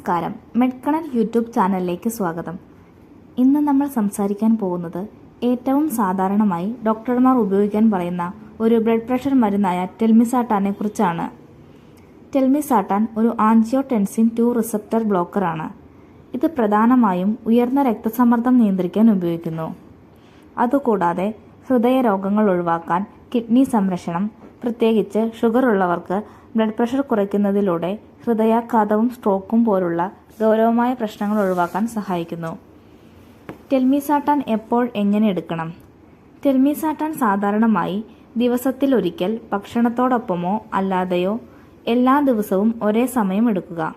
നമസ്കാരം. മെഡ്കണൽ യൂട്യൂബ് ചാനലിലേക്ക് സ്വാഗതം. ഇന്ന് നമ്മൾ സംസാരിക്കാൻ പോകുന്നത് ഏറ്റവും സാധാരണമായി ഡോക്ടർമാർ ഉപയോഗിക്കാൻ പറയുന്ന ഒരു ബ്ലഡ് പ്രഷർ മരുന്നായ ടെൽമിസാട്ടാനെ കുറിച്ചാണ്. ടെൽമിസാട്ടാൻ ഒരു ആൻജിയോടെൻസിൻ ടു റിസപ്റ്റർ ബ്ലോക്കറാണ്. ഇത് പ്രധാനമായും ഉയർന്ന രക്തസമ്മർദ്ദം നിയന്ത്രിക്കാൻ ഉപയോഗിക്കുന്നു. അതുകൂടാതെ ഹൃദയരോഗങ്ങൾ ഒഴിവാക്കാൻ കിഡ്നി സംരക്ഷണം പ്രത്യേകിച്ച് ഷുഗർ ഉള്ളവർക്ക് ബ്ലഡ് പ്രഷർ കുറയ്ക്കുന്നതിലൂടെ ഹൃദയാഘാതവും സ്ട്രോക്കും പോലുള്ള ഗൗരവമായ പ്രശ്നങ്ങൾ ഒഴിവാക്കാൻ സഹായിക്കുന്നു. ടെൽമിസാട്ടാൻ എപ്പോൾ എങ്ങനെ എടുക്കണം? ടെൽമിസാട്ടാൻ സാധാരണമായി ദിവസത്തിലൊരിക്കൽ ഭക്ഷണത്തോടൊപ്പമോ അല്ലാതെയോ എല്ലാ ദിവസവും ഒരേ സമയം എടുക്കുക.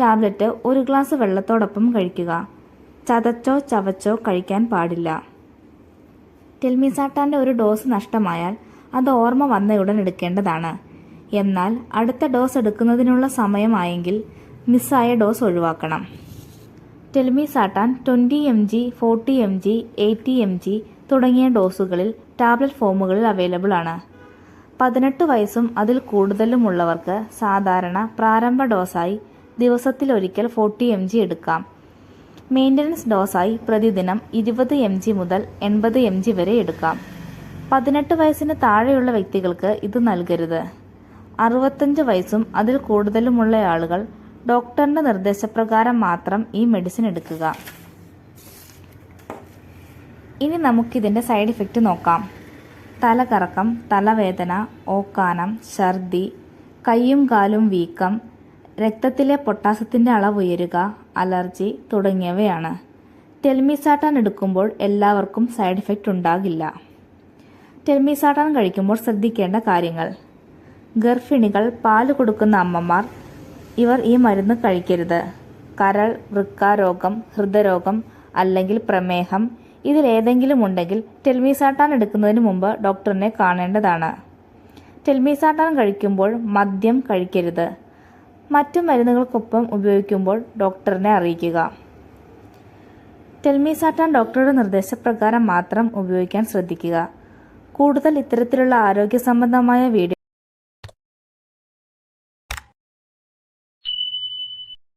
ടാബ്ലറ്റ് ഒരു ഗ്ലാസ് വെള്ളത്തോടൊപ്പം കഴിക്കുക. ചതച്ചോ ചവച്ചോ കഴിക്കാൻ പാടില്ല. ടെൽമിസാട്ടാന്റെ ഒരു ഡോസ് നഷ്ടമായാൽ അത് ഓർമ്മ വന്നയുടൻ എടുക്കേണ്ടതാണ്. എന്നാൽ അടുത്ത ഡോസ് എടുക്കുന്നതിനുള്ള സമയമായെങ്കിൽ മിസ്സായ ഡോസ് ഒഴിവാക്കണം. Telmisartan twenty M G forty M G eighty M G തുടങ്ങിയ ഡോസുകളിൽ ടാബ്ലറ്റ് ഫോമുകളിൽ അവൈലബിൾ ആണ്. പതിനെട്ട് വയസ്സും അതിൽ കൂടുതലും ഉള്ളവർക്ക് സാധാരണ പ്രാരംഭ ഡോസായി ദിവസത്തിലൊരിക്കൽ ഫോർട്ടി എം ജി എടുക്കാം. മെയിന്റനൻസ് ഡോസായി പ്രതിദിനം ഇരുപത് എം ജി മുതൽ എൺപത് എം ജി വരെ എടുക്കാം. പതിനെട്ട് വയസ്സിന് താഴെയുള്ള വ്യക്തികൾക്ക് ഇത് നൽകരുത്. അറുപത്തഞ്ച് വയസ്സും അതിൽ കൂടുതലുമുള്ള ആളുകൾ ഡോക്ടറിന്റെ നിർദ്ദേശപ്രകാരം മാത്രം ഈ മെഡിസിൻ എടുക്കുക. ഇനി നമുക്കിതിന്റെ സൈഡ് ഇഫക്റ്റ് നോക്കാം. തലകറക്കം തലവേദന ഓക്കാനം ഛർദി കൈയും കാലും വീക്കം രക്തത്തിലെ പൊട്ടാസ്യത്തിന്റെ അളവ് ഉയരുക അലർജി തുടങ്ങിയവയാണ്. ടെൽമിസാട്ടാൻ എടുക്കുമ്പോൾ എല്ലാവർക്കും സൈഡ് ഇഫക്റ്റ് ഉണ്ടാകില്ല. ടെൽമിസാട്ടാൻ കഴിക്കുമ്പോൾ ശ്രദ്ധിക്കേണ്ട കാര്യങ്ങൾ. ഗർഭിണികൾ പാൽ കൊടുക്കുന്ന അമ്മമാർ ഇവർ ഈ മരുന്ന് കഴിക്കരുത്. കരൾ വൃക്ക രോഗം ഹൃദയരോഗം അല്ലെങ്കിൽ പ്രമേഹം ഇതിലേതെങ്കിലും ഉണ്ടെങ്കിൽ ടെൽമിസാട്ടാൻ എടുക്കുന്നതിന് മുമ്പ് ഡോക്ടറിനെ കാണേണ്ടതാണ്. ടെൽമിസാട്ടാൻ കഴിക്കുമ്പോൾ മദ്യം കഴിക്കരുത്. മറ്റു മരുന്നുകൾക്കൊപ്പം ഉപയോഗിക്കുമ്പോൾ ഡോക്ടറിനെ അറിയിക്കുക. ടെൽമിസാട്ടാൻ ഡോക്ടറുടെ നിർദ്ദേശപ്രകാരം മാത്രം ഉപയോഗിക്കാൻ ശ്രദ്ധിക്കുക. കൂടുതൽ ഇത്തരത്തിലുള്ള ആരോഗ്യ സംബന്ധമായ വീഡിയോ